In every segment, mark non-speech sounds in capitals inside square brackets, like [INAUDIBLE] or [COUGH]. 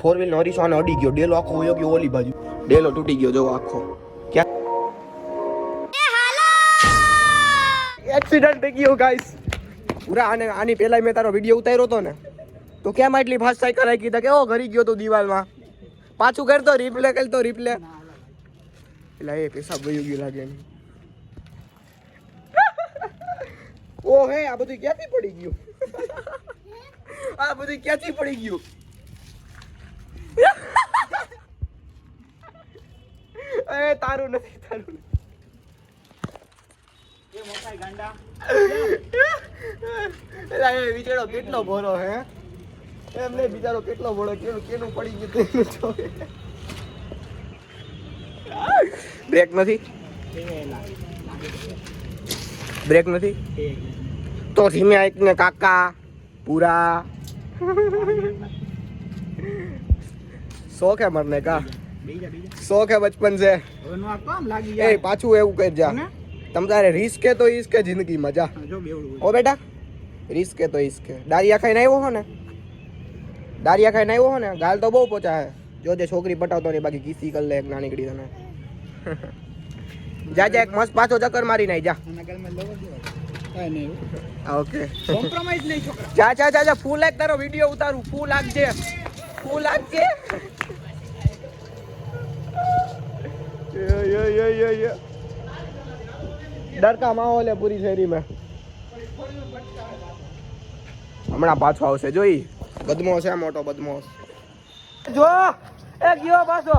Four wheel નોરી સોને અડી ગયો. ડેલો આખો વયો ગયો ઓલી બાજુ. ડેલો તૂટી ગયો, જો આખો. એક્સિડન્ટ થઈ ગયો ગાઈસ પૂરા આને, આની પહેલા મેં તારો વીડિયો ઉતાર્યો હતો ને, તો કેમ આટલી ફાસ્ટ સાયકલ આવી કીધા કે, ઓ, ઘરી ગયો તો દિવાલમાં. પાછું કરતો રિપ્લે કરતો રિપ્લે એટલે એ પૈસા વયું ગયું લાગે એમ. [LAUGHS] ઓ, હે, આ બધું ક્યાંથી પડી ગયું? [LAUGHS] આ બધું ક્યાંથી પડી ગયું? એ તારું નથી તારું બિચારો કેટલો ભોળો હે? એમને બિચારો કેટલો ભોળો કેનું કેનું પડી ગયું તેનું બ્રેક નથી? બ્રેક નથી? તો ધીમે આઈક ને કાકા પૂરા. [LAUGHS] શોખ હે મરને કા? શોખ હે બચપન से એ પાછું એવું કરજા તમ તારે રિસ્ક હે તો ઈસ્ક કે જિંદગી મજા ઓ બેટા રિસ્ક હે તો ઈસ્ક દારિયા ખાઈને આવ્યો હો ને? દારિયા ખાઈને આવ્યો હો ને? ગાલ તો બહુ પોચા હે. જો જે છોકરી પટાવતો ને બાકી કીસી કર લે એક નાની કડી તને. [LAUGHS] જા જા એક મસ્ત પાછો ચક્કર મારી નાઈ જા. ઓકે. જા જા જા જા ફૂલ એક તારો વિડિયો ઉતારું. ફૂલ આગજે ફૂલ આગજે ये ये ये ये ये डर का माहौल है पूरी शहरी में હમણાં પાછો આવશે જોઈ બદમો છે મોટો બદમો જો એ ગયો પાછો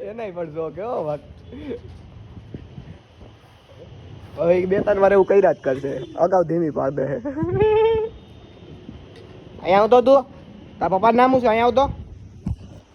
એ નહીં પણ જો કેવો વાત હવે બે ત્રણ વાર એવું કર્યા જ કરશે અગાઉ ધીમી પાડ દે અહીંયા આવતો તું તારા પપ્પા નામ શું છે અહીંયા આવતો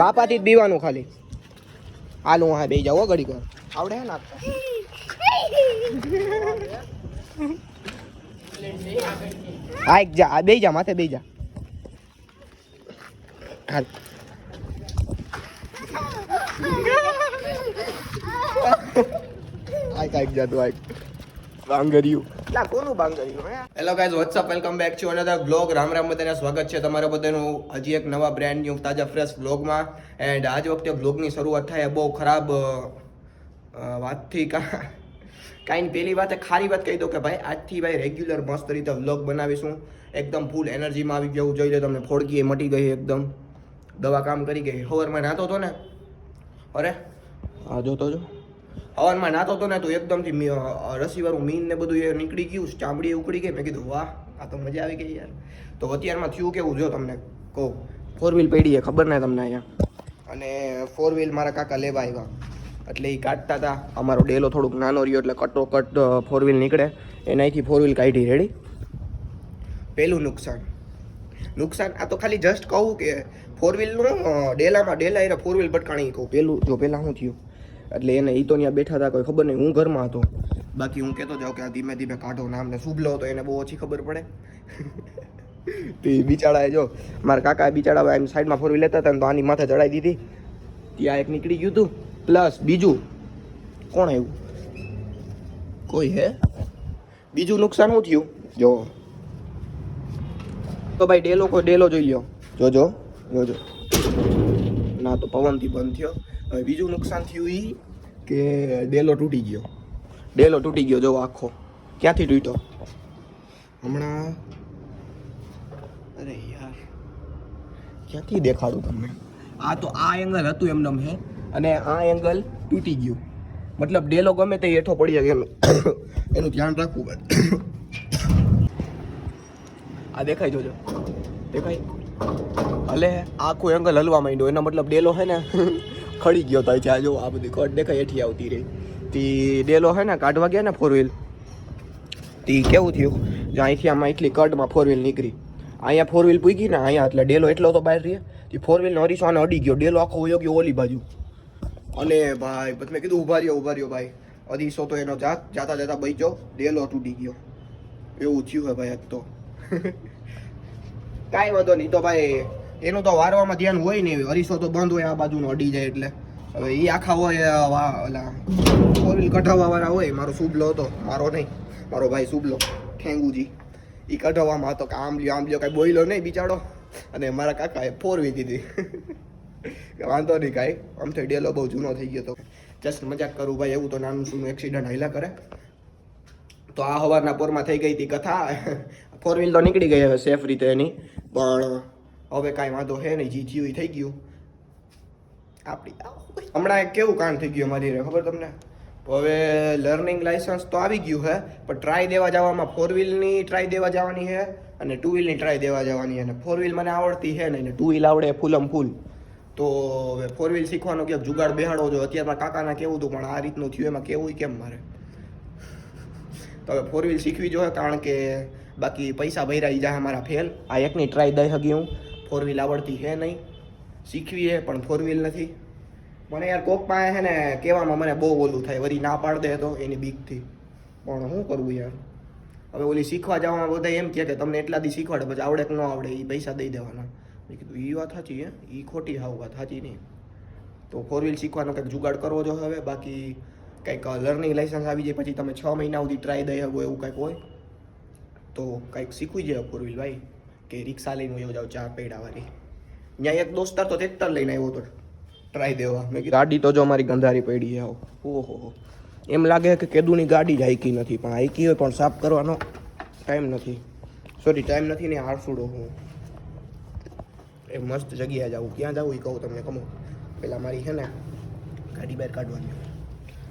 બાપાથી જ બીવાનું ખાલી. હાલું, હા બે જાવ ઘડી કર આવડે હે નાખતા હા, એક જા બે જા, માથે બે જા. હાલ. આય કાઈક જાતું આય બાંગરિયું hello guys what's up welcome back to another blog Ram Ram બધાને સ્વાગત છે તમારા બધાનું હજી એક નવા બ્રાન્ડ ન્યુ તાજા ફ્રેશ બ્લોગમાં એન્ડ આજ વખતે બ્લોગની શરૂઆત થાય બહુ ખરાબ વાતથી કાંઈ પહેલી વાત ખારી વાત કહી દો કે ભાઈ, આજથી ભાઈ રેગ્યુલર મસ્ત રીતે વ્લોગ બનાવીશું. એકદમ ફૂલ એનર્જીમાં આવી ગયું જોઈ લો તમને ફોડકી મટી ગઈ એકદમ. દવા કામ કરી ગઈ. હવરમાં નાતો હતો ને? અરે? હા, જોતો જો હવનમાં નાતો હતો ને તો એકદમથી રસીવાળું મીન ને બધું એ નીકળી ગયું, ચામડી ઉકળી ગઈ, મેં કીધું, વાહ, આ તો મજા આવી ગઈ યાર. તો અત્યારમાં થયું કેવું, જો તમને કહું. ફોર વ્હીલ પડી ખબર ને તમને અહીંયા. અને ફોર વ્હીલ મારા કાકા લેવા આવ્યા. એટલે એ કાઢતા હતા અમારો ડેલો થોડુંક નાનો રહ્યો, એટલે કટો કટ ફોર વ્હીલ નીકળે. એનાથી ફોર વ્હીલ કાઢી રેડી પહેલું નુકસાન. નુકસાન, આ તો ખાલી જસ્ટ કહું કે ફોર વ્હીલનું ડેલામાં ડેલા એ ફોર વ્હીલ ભટકાણી કહું. પેલું, જો પહેલાં શું થયું? એટલે એને એ તો ત્યાં બેઠા હતા, કોઈ ખબર નહીં, હું ઘરમાં હતો. બાકી હું કહેતો જાઉં કે આ ધીમે ધીમે કાઢો નામ ને શુભલો હતો એને બહુ ઓછી ખબર પડે. [LAUGHS] તો એ બિચારાએ જો, મારા કાકા બિચારા એમ સાઈડમાં ફોર લેતા હતા તો આની માથે ચડાવી દીધી. ત્યાં એક નીકળી ગયું હતું પ્લસ બીજું. કોણ આવ્યું? કોઈ હે? બીજું નુકસાન શું થયું? જો. તો ભાઈ ડેલો કોઈ ડેલો જોઈ લ્યો. જોજો જોજો. ના તો પવનથી બંધ થયો. હવે બીજું નુકસાન થયું એ કે ડેલો તૂટી ગયો. ડેલો તૂટી ગયો જો આખો. ક્યાંથી તૂટ્યો? હમણાં અરે યાર. ક્યાંથી દેખાડું તમને? આ તો આ એંગલ હતું એમનેમ હે અને આ એંગલ તૂટી ગયું. મતલબ ડેલો ગમે તે હેઠો પડી શકે [COUGHS] એનું ધ્યાન રાખવું [COUGHS] આ દેખાય જોજો. દેખાય. અલે આખું એંગલ હલવા માંડ્યો એનો મતલબ ડેલો હે ને. ખડી ગયો તો ત્યાં જો, આ બધી કટ દેખાય, એઠી આવતી રહી. તી ડેલો હે ને, કાઢવા ગયા ને ફોર વ્હીલ તી કેવું થયું? જો અહીંથી આમાં એટલી કટમાં ફોર વ્હીલ નીકળી. અહીંયા ફોર વ્હીલ પૂગી ને, અહીંયા એટલે ડેલો એટલો તો બહાર રહે. તે ફોર વ્હીલનો અરીસો આને અડી ગયો. ડેલો આખો વયો ગયો ઓલી બાજુ. અને ભાઈ, પછી મેં કીધું, ઊભા રહ્યો ઊભા રહ્યો ભાઈ. અરીસો તો એનો જાત, જાતા જાતા બચ્યો. ડેલો તૂટી ગયો. એવું થયું હે ભાઈ આજ તો. [LAUGHS] કાંઈ વાંધો નહીં. તો ભાઈ એનું તો વારવામાં ધ્યાન હોય નહીં. અરીસો તો બંધ હોય આ બાજુનો અડી જાય એટલે. હવે એ આખા હોય ઓલા ફોર વ્હીલ કઢાવવાવાળા હોય, મારો શુભલો હતો. મારો નહીં, મારો ભાઈ શુભલો, ઠેંગુજી. એ કઢાવવામાં હતો કે આમ લ્યો આમ લ્યો કાંઈ બોઈલો નહીં બિચારો. અને મારા કાકાએ ફોર વી દીધી વાંધો નહીં કાંઈ. આમ તો ડેલો બહુ જૂનો થઈ ગયો તો. જસ્ટ મજાક કરું ભાઈ, એવું તો નાનું સૂનું એક્સિડન્ટ હાલ્યા કરે. તો આ હવારના પોરમાં થઈ ગઈ હતી કથા. [LAUGHS] ફોર વ્હીલ તો નીકળી ગઈ હવે સેફ રીતે એની. પણ હવે કાંઈ વાંધો હે નહીં, જી થયું થઈ ગયું. આપણી હમણાં એક કેવું કાંડ થઈ ગયું મારી ખબર તમને? હવે લર્નિંગ લાઇસન્સ તો આવી ગયું હે, પણ ટ્રાય દેવા જવામાં ફોર વ્હીલની ટ્રાય દેવા જવાની છે અને ટુ વ્હીલની ટ્રાય દેવા જવાની અને ફોર વ્હીલ મને આવડતી છે ને ટુ વ્હીલ આવડે ફૂલમ ફૂલ તો હવે ફોર વ્હીલ શીખવાનો ક્યાંક જુગાડ બેહાડવો જો, અત્યારમાં કાકાના કેવું હતું, પણ આ રીતનું થયું, એમાં કેવું કેમ મારે? તો હવે ફોર વ્હીલ શીખવી જોઈએ કારણ કે બાકી પૈસા ભર્યા જાય મારા ફેલ આ એકની ટ્રાય દઈ શકી હું. ફોર વ્હીલ આવડતી છે નહીં. શીખવી હે, પણ ફોર વ્હીલ નથી. મને યાર કોક પાસે છે ને કહેવામાં મને બહુ ઓલું થાય વળી ના પાડ દે તો એની બીકથી પણ શું કરવું યાર? હવે ઓલી શીખવા જવામાં બધા એમ કહે કે તમને એટલા દી શીખવાડે, પછી આવડે કે ન આવડે એ પૈસા દઈ દેવાના. મેં કીધું એ વાત સાચી હે એ ખોટી હાવ વાત, સાચી નહીં. તો ફોર વ્હીલ શીખવાનો કંઈક જુગાડ કરવો જો હવે, બાકી કંઈક લર્નિંગ લાઇસન્સ આવી જાય, પછી તમે છ મહિના સુધી ટ્રાય દઈ શકો એવું કંઈક હોય. તો કંઈક શીખવી જાય ફોર વ્હીલ ભાઈ. કે રિક્ષા લઈને હું જાઉં ચાર પૈડાવાળી ત્યાં એક દોસ્તાર તો ટ્રેક્ટર લઈને આવ્યો હતો. ટ્રાય દેવા. મેં ગાડી તો જો અમારી ગંધારી પડી આવો. ઓહો એમ લાગે કે કેદુની ગાડી જ હાઈકી નથી, પણ હાઈકી હોય, પણ સાફ કરવાનો ટાઈમ નથી. સોરી ટાઈમ નથી ને હારસુડો હું. એ મસ્ત જગ્યાએ જાઉં. ક્યાં જાઉં એ કહું તમને કમો પેલા મારી છે ને, ગાડી બહાર કાઢવાની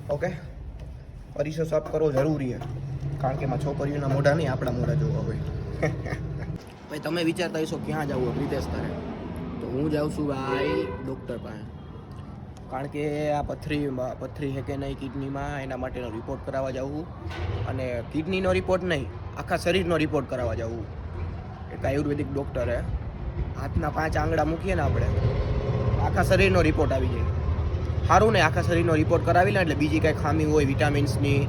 ઓકે પરિસર સાફ કરવો જરૂરી છે. કારણ કે એમાં છોકરીઓના મોઢા નહીં, આપણા મોઢા જોવા હોય. [LAUGHS] ભાઈ, તમે વિચારતા હશો ક્યાં જવું હોય પ્રિતેશ તારે તો હું જાઉં છું ભાઈ ડૉક્ટર પાસે. કારણ કે આ પથરી પથરી છે કે નહીં કિડનીમાં, એના માટેનો રિપોર્ટ કરાવવા જાઉં અને કિડનીનો રિપોર્ટ નહીં, આખા શરીરનો રિપોર્ટ કરાવવા જાઉં એક આયુર્વેદિક ડૉક્ટરે હાથના પાંચ આંગળા મૂકીએ ને આપણે, આખા શરીરનો રિપોર્ટ આવી જાય. સારું ને, આખા શરીરનો રિપોર્ટ કરાવી લે એટલે બીજી કાંઈ ખામી હોય વિટામિન્સની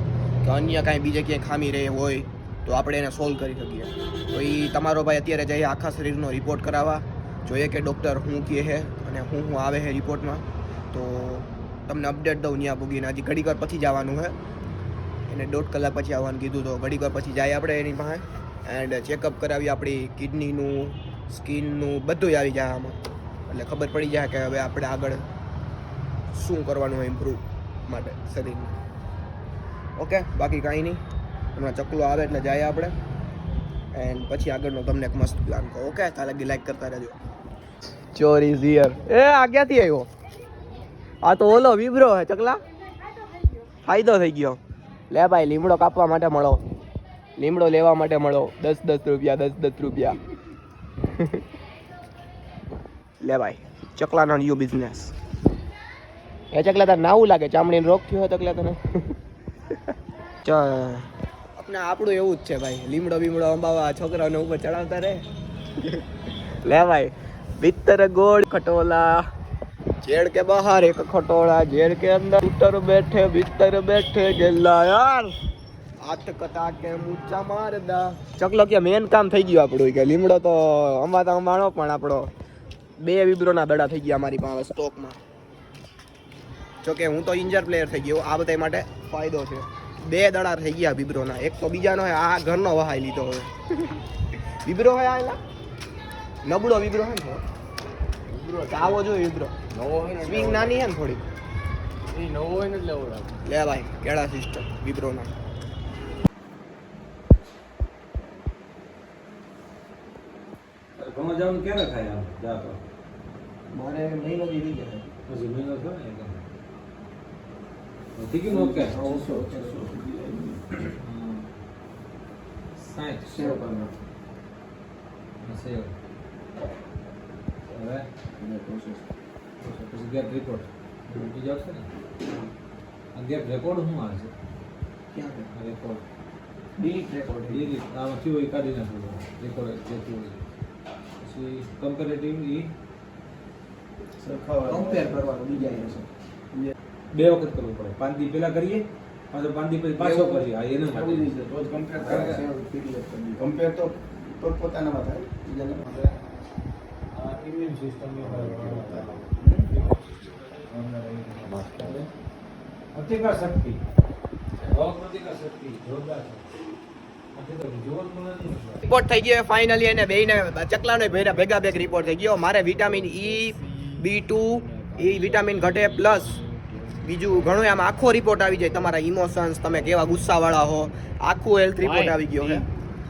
કે અન્ય કાંઈ બીજે ક્યાંય ખામી રહે હોય તો આપણે એને સોલ્વ કરી શકીએ. તો એ તમારો ભાઈ અત્યારે જઈએ આખા શરીરનો રિપોર્ટ કરાવવા. જોઈએ કે ડૉક્ટર શું કહે છે અને શું શું આવે છે રિપોર્ટમાં તો તમને અપડેટ દઉં ત્યાં પૂગીને હજી ઘડીક પછી જવાનું છે. એને દોઢ કલાક પછી આવવાનું કીધું તો ઘડીક પછી જાય આપણે એની પાસે. એન્ડ ચેકઅપ કરાવી આપણી કિડનીનું સ્કિનનું બધું આવી જાય આમાં. એટલે ખબર પડી જાય કે હવે આપણે આગળ શું કરવાનું હોય ઇમ્પ્રૂવ માટે શરીરને. ઓકે બાકી કાંઈ નહીં. હમણાં ચકલો આવે એટલે જાય આપણે. એન્ડ પછી આગળનો તમને એક મસ્ત પ્લાન કહો. ઓકે તારે લગી લાઈક કરતા રહેજો. ચોરી ઝિયર એ, આ ક્યાંથી આવ્યો? આ તો ઓલો વિબ્રો હે, ચકલા. ફાયદો થઈ ગયો. લે ભાઈ, લીમડો કાપવા માટે મળો. લીમડો લેવા માટે મળો. દસ દસ રૂપિયા, દસ દસ રૂપિયા. [LAUGHS] લે ભાઈ, ચકલાનો ન્યુ બિઝનેસ એ ચકલા તાર નાવું લાગે. ચામડીનો રોગ થયો ચકલા તને. [LAUGHS] ચ આપણે આપણું એવું જ છે ભાઈ. લીમડો બીમડો અંબાવા છોકરાઓને ઉપર ચડાવતા રે લે ભાઈ ભીતર ગોળ ખટોલા. જેડ કે બહાર એક ખટોળા જેડ કે અંદર ઉત્તર બેઠે ભીતર બેઠે જેલા યાર. હાથ કતા કે મૂચા મારદા. ચકલો કે મેન કામ થઈ ગયું આપણું કે લીમડો તો અંબાતા અંબાણો પણ આપણો બે વિબ્રોના દડા થઈ ગયા અમારી પાસે. સ્ટોકમાં. જોકે હું તો ઇન્જર પ્લેયર થઈ ગયો આ બધા માટે ફાયદો છે. બે દડા થઈ ગયા વિબ્રોના એક તો બીજાનો આ ઘરનો વહાઈ લીધો હવે. વિબ્રો હોય આ એલા નબળો વિબ્રો હોય ને થોડો. આવો જોઈએ વિબ્રો નવો હોય સ્વિંગ નાની હે ને થોડી એ નવો હોય ને એટલે લે ભાઈ કેળા સિસ્ટમ વિબ્રોના ઘણો જવાનું ક્યારે થાય આમ જા તો મારે મહિનો થયો ને થઈ ઓકે? સાઠ સેવ કરવાનો. સેવ હવે? પછી ગેપ રિપોર્ટ બીજું આવશે ને? આ ગેપ રેકોર્ડ શું આવે છે? ક્યાં આ રેકોર્ડ ડિલીટ રેકોર્ડ રીત આમાં થયું હોય એ કાઢી નાખવું રેકોર્ડ જે થયું પછી કમ્પેરેટિવલી કમ્પેર કરવાનું બીજા. બે વખત કરવું પડે. પાંચ દી પહેલાં કરીએ. પાછો પાંચ પછી પાછો કરીએ હા એના માટે. કમ્પેર તો પોતપોતાનામાં થાય બીજાના ઇમ્યુન સિસ્ટમ પ્રતિકાર શક્તિ રોગ પ્રતિકાર શક્તિ જોરદાર. રિપોર્ટ થઈ ગયો ફાઇનલી અને બેને ચકલાનો ભેગા ભેગા ભેગ રિપોર્ટ થઈ ગયો. મારે vitamin E B two A vitamin ઘટે પ્લસ બીજું ઘણું આમ આખો રિપોર્ટ આવી જાય તમારા ઇમોશન્સ તમે કેવા ગુસ્સાવાળા હો આખું હેલ્થ રિપોર્ટ આવી ગયો છે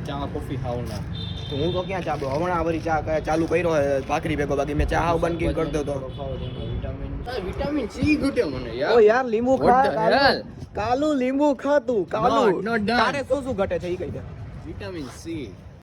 ચા કોફી ખાવ ના. તો હું તો ક્યાં ચા પીઉં? હમણાં વળી ચા ચાલુ કર્યો હે ભાખરી ભેગો બાકી. મેં ચા હાવ બંધ કરી કરતો દો તો વિટામિન વિટામિન સી ઘટે મને ઓ યાર યાર લીંબુ ખા કાલુ. લીંબુ ખાતું કાલુ. તારે શું શું ઘટે છે એ કહી દે. Vitamin C